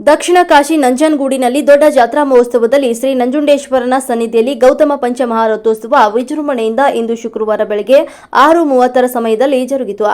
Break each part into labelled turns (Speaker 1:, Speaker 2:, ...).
Speaker 1: ದಕ್ಷಿಣ ಕಾಶಿ ನಂಜನಗೂಡಿನಲ್ಲಿ ದೊಡ್ಡ ಜಾತ್ರಾ ಮಹೋತ್ಸವದಲ್ಲಿ ಶ್ರೀ ನಂಜುಂಡೇಶ್ವರನ ಸನ್ನಿಧಿಯಲ್ಲಿ ಗೌತಮ ಪಂಚಮಹಾರಥೋತ್ಸವ ವಿಜೃಂಭಣೆಯಿಂದ ಇಂದು ಶುಕ್ರವಾರ ಬೆಳಗ್ಗೆ ಆರು ಮೂವತ್ತರ ಸಮಯದಲ್ಲಿ ಜರುಗಿತು.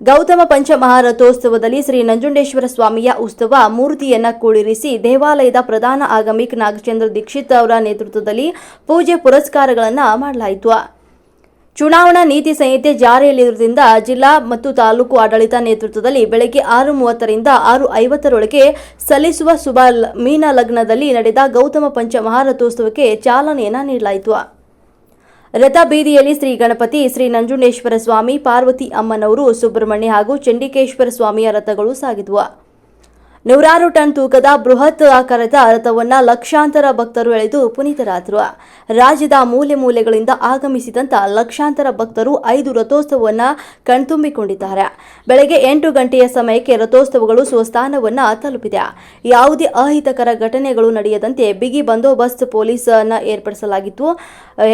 Speaker 1: ಗೌತಮ ಪಂಚಮಹಾರಥೋತ್ಸವದಲ್ಲಿ ಶ್ರೀ ನಂಜುಂಡೇಶ್ವರ ಸ್ವಾಮಿಯ ಉತ್ಸವ ಮೂರ್ತಿಯನ್ನ ಕೂಡಿರಿಸಿ ದೇವಾಲಯದ ಪ್ರಧಾನ ಆಗಮಿಕ್ ನಾಗಚಂದ್ರ ದೀಕ್ಷಿತ್ ಅವರ ನೇತೃತ್ವದಲ್ಲಿ ಪೂಜೆ ಪುರಸ್ಕಾರಗಳನ್ನು ಮಾಡಲಾಯಿತು. ಚುನಾವಣಾ ನೀತಿ ಸಂಹಿತೆ ಜಾರಿಯಲ್ಲಿರುವುದರಿಂದ ಜಿಲ್ಲಾ ಮತ್ತು ತಾಲೂಕು ಆಡಳಿತ ನೇತೃತ್ವದಲ್ಲಿ ಬೆಳಗ್ಗೆ ಆರು ಮೂವತ್ತರಿಂದ ಆರು ಐವತ್ತರೊಳಗೆ ಸಲ್ಲಿಸುವ ಶುಭ ಮೀನ ಲಗ್ನದಲ್ಲಿ ನಡೆದ ಗೌತಮ ಪಂಚ ಮಹಾರಥೋತ್ಸವಕ್ಕೆ ಚಾಲನೆಯನ್ನು ನೀಡಲಾಯಿತು. ರಥ ಬೀದಿಯಲ್ಲಿ ಶ್ರೀ ಗಣಪತಿ, ಶ್ರೀ ನಂಜುಂಡೇಶ್ವರ ಸ್ವಾಮಿ, ಪಾರ್ವತಿ ಅಮ್ಮನವರು, ಸುಬ್ರಹ್ಮಣ್ಯ ಹಾಗೂ ಚಂಡಿಕೇಶ್ವರ ಸ್ವಾಮಿಯ ರಥಗಳು ಸಾಗಿದ್ವು. ನೂರಾರು ಟನ್ ತೂಕದ ಬೃಹತ್ ಆಕಾರದ ರಥವನ್ನ ಲಕ್ಷಾಂತರ ಭಕ್ತರು ಎಳೆದು ಪುನೀತರಾದರು. ರಾಜ್ಯದ ಮೂಲೆ ಮೂಲೆಗಳಿಂದ ಆಗಮಿಸಿದಂತ ಲಕ್ಷಾಂತರ ಭಕ್ತರು ಐದು ರಥೋತ್ಸವವನ್ನ ಕಣ್ತುಂಬಿಕೊಂಡಿದ್ದಾರೆ. ಬೆಳಗ್ಗೆ ಎಂಟು ಗಂಟೆಯ ಸಮಯಕ್ಕೆ ರಥೋತ್ಸವಗಳು ಸ್ವಸ್ಥಾನವನ್ನ ತಲುಪಿದೆ. ಯಾವುದೇ ಅಹಿತಕರ ಘಟನೆಗಳು ನಡೆಯದಂತೆ ಬಿಗಿ ಬಂದೋಬಸ್ತ್ ಪೊಲೀಸನ್ನ ಏರ್ಪಡಿಸಲಾಗಿತ್ತು.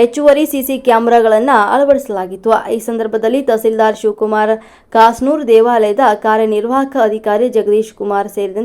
Speaker 1: ಹೆಚ್ಚುವರಿ ಸಿಸಿ ಕ್ಯಾಮೆರಾಗಳನ್ನು ಅಳವಡಿಸಲಾಗಿತ್ತು. ಈ ಸಂದರ್ಭದಲ್ಲಿ ತಹಸೀಲ್ದಾರ್ ಶಿವಕುಮಾರ್ ಕಾಸ್ನೂರ್ ದೇವಾಲಯದ ಕಾರ್ಯನಿರ್ವಾಹಕ ಅಧಿಕಾರಿ ಜಗದೀಶ್ ಕುಮಾರ್ ಸೇರಿದಂತೆ